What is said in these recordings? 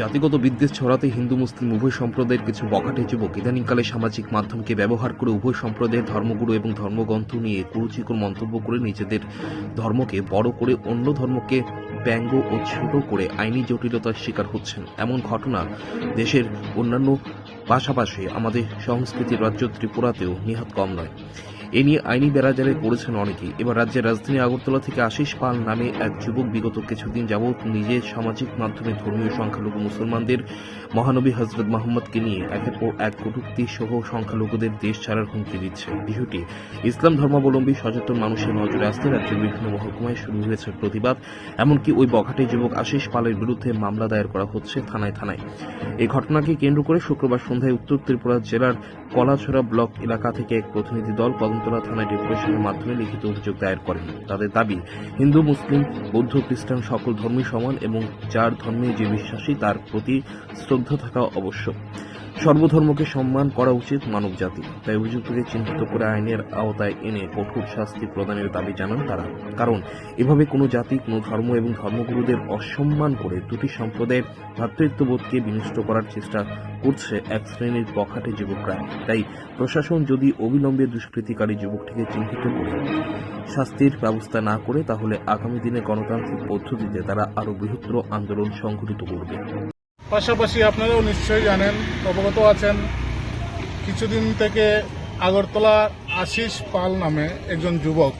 জাতিগত বিদ্বেষ ছড়াতে হিন্দু, মুসলিম উভয় সম্প্রদায়ের কিছু বখাটে যুবক ইদানিংকালে সামাজিক মাধ্যমকে ব্যবহার করে উভয় সম্প্রদায়ের ধর্মগুরু এবং ধর্মগ্রন্থ নিয়ে কুরুচিকর মন্তব্য করে নিজেদের ধর্মকে বড় করে অন্য ধর্মকে ব্যঙ্গ ও ছোট করে আইনি জটিলতার শিকার হচ্ছেন। এমন ঘটনা দেশের অন্যান্য পাশাপাশি আমাদের সংস্কৃতির রাজ্য ত্রিপুরাতেও নিহাত কম নয়। এ নিয়ে আইনি বেড়াজারে পড়েছেন অনেকেই। এবার রাজ্যের রাজধানী আগরতলা থেকে আশিস পাল নামে এক যুবক বিগত কিছুদিন যাবৎ নিজের সামাজিক মাধ্যমে ধর্মীয় সংখ্যালঘু মুসলমানদের মহানবী হজরত মোহাম্মদকে নিয়ে একের পর এক কটূক্তি সহ সংখ্যালঘুদের দেশ ছাড়ার হুমকি দিচ্ছে। বিষয়টি ইসলাম ধর্মাবলম্বী সচেতন মানুষের নজরে আসতে রাজ্যের বিভিন্ন মহকুমায় শুরু হয়েছে প্রতিবাদ। এমনকি ওই বখাটে যুবক আশিস পালের বিরুদ্ধে মামলা দায়ের করা হচ্ছে থানায় থানায়। এই ঘটনাকে কেন্দ্র করে শুক্রবার সন্ধ্যায় উত্তর ত্রিপুরা জেলার কলাছড়া ব্লক এলাকা থেকে এক প্রতিনিধি দল কদমতলা থানায় ডেপুটেশনের মাধ্যমে লিখিত অভিযোগ দায়ের করেন। তাদের দাবি, হিন্দু, মুসলিম, বৌদ্ধ, খ্রিস্টান সকল ধর্মই সমান এবং যার ধর্মে যে বিশ্বাসী তার প্রতি শ্রদ্ধা থাকা আবশ্যক। সর্বধর্মকে সম্মান করা উচিত মানব জাতি তাই অভিযুক্তকে চিহ্নিত করে আইনের আওতায় এনে কঠোর শাস্তি প্রদানের দাবি জানান তারা। কারণ, এভাবে কোনো জাতি, কোনো ধর্ম এবং ধর্মগুরুদের অসম্মান করে দুটি সম্প্রদায়ের ভ্রাতৃত্ববোধকে বিনষ্ট করার চেষ্টা করছে এক শ্রেণির বখাটে যুবকরা। তাই প্রশাসন যদি অবিলম্বে দুষ্কৃতিকারী যুবকটিকে চিহ্নিত করে শাস্তির ব্যবস্থা না করে, তাহলে আগামী দিনে গণতান্ত্রিক পদ্ধতিতে তারা আরও বৃহত্তর আন্দোলন সংঘটিত করবে। পাশাপাশি আপনারাও নিশ্চয়ই জানেন, অবগত আছেন, কিছুদিন থেকে আগরতলা আশিস পাল নামে একজন যুবক।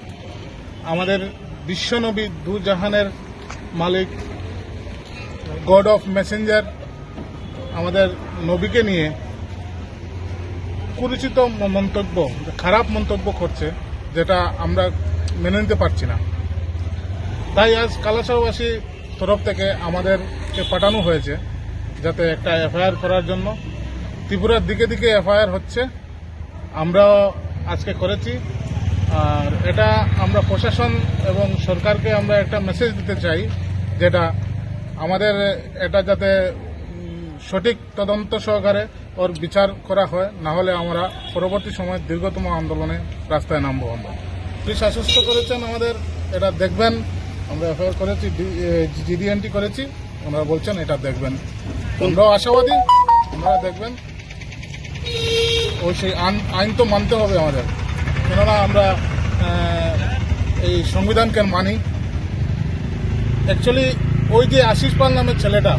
আমাদের বিশ্বনবী দুজাহানের মালিক, গড অফ মেসেঞ্জার, আমাদের নবীকে নিয়ে কুরুচিত মন্তব্য, খারাপ মন্তব্য করছে, যেটা আমরা মেনে নিতে পারছি না। তাই আজ কালাসাবাসী তরফ থেকে আমাদেরকে পাঠানো হয়েছে। যাতে একটা এফআইআর করার জন্য। ত্রিপুরার দিকে দিকে এফআইআর হচ্ছে। আমরাও আজকে করেছি। আর এটা আমরা প্রশাসন এবং সরকারকে আমরা একটা মেসেজ দিতে চাই, যেটা আমাদের এটা যাতে সঠিক তদন্ত সহকারে ওর বিচার করা হয়, না হলে আমরা পরবর্তী সময় দীর্ঘতম আন্দোলনে রাস্তায় নামবো আমরা। পুলিশ আশ্বস্ত করেছেন আমাদের, এটা দেখবেন। আমরা এফআইআর করেছি জিডিএনটি করেছি। ওনারা বলছেন, এটা দেখবেন। আমরাও আশাবাদী ওনারা দেখবেন ওই সেই আইন- তো মানতে হবে আমাদের। কেননা আমরা এই সংবিধানকে মানি। অ্যাকচুয়ালি ওই যে আশিস পাল নামের ছেলেটা,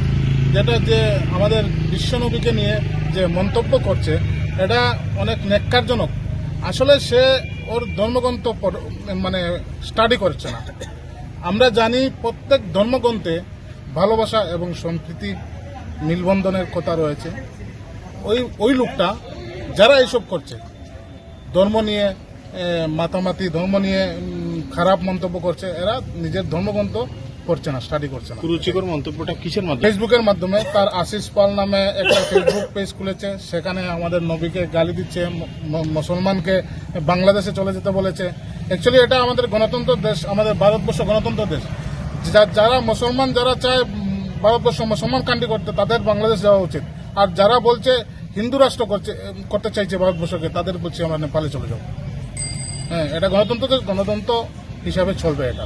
যেটা যে আমাদের বিশ্বনবীকে নিয়ে যে মন্তব্য করছে, এটা অনেক নেককারজনক আসলে সে ওর ধর্মগ্রন্থ মানে স্টাডি করছে না। আমরা জানি প্রত্যেক ধর্মগ্রন্থে ভালোবাসা এবং সম্প্রীতি মিলবন্ধনের কথা রয়েছে। ওই ওই লোকটা যারা এইসব করছে ধর্ম নিয়ে মাতামাতি ধর্ম নিয়ে খারাপ মন্তব্য করছে এরা নিজের ধর্মগ্রন্থ করছে না স্টাডি করছে না। কুরুচিকর মন্তব্যটা কিসের মাধ্যমে? ফেসবুকের মাধ্যমে তার আশিস পাল নামে একটা ফেসবুক পেজ খুলেছে সেখানে আমাদের নবীকে গালি দিচ্ছে মুসলমানকে বাংলাদেশে চলে যেতে বলেছে। অ্যাকচুয়ালি এটা আমাদের গণতন্ত্র দেশ আমাদের ভারতবর্ষ গণতন্ত্র দেশ। যারা মুসলমান যারা চায় ভারতবর্ষ মুসলমান কান্ট্রি করতে তাদের বাংলাদেশ যাওয়া উচিত। আর যারা বলছে হিন্দু রাষ্ট্র করছে করতে চাইছে ভারতবর্ষকে, তাদের বলছি আমরা নেপালে চলে যাব। হ্যাঁ এটা গণতন্ত্র গণতন্ত্র হিসাবে চলবে এটা।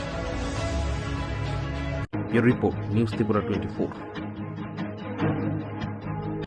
Your report, News Tripura 24.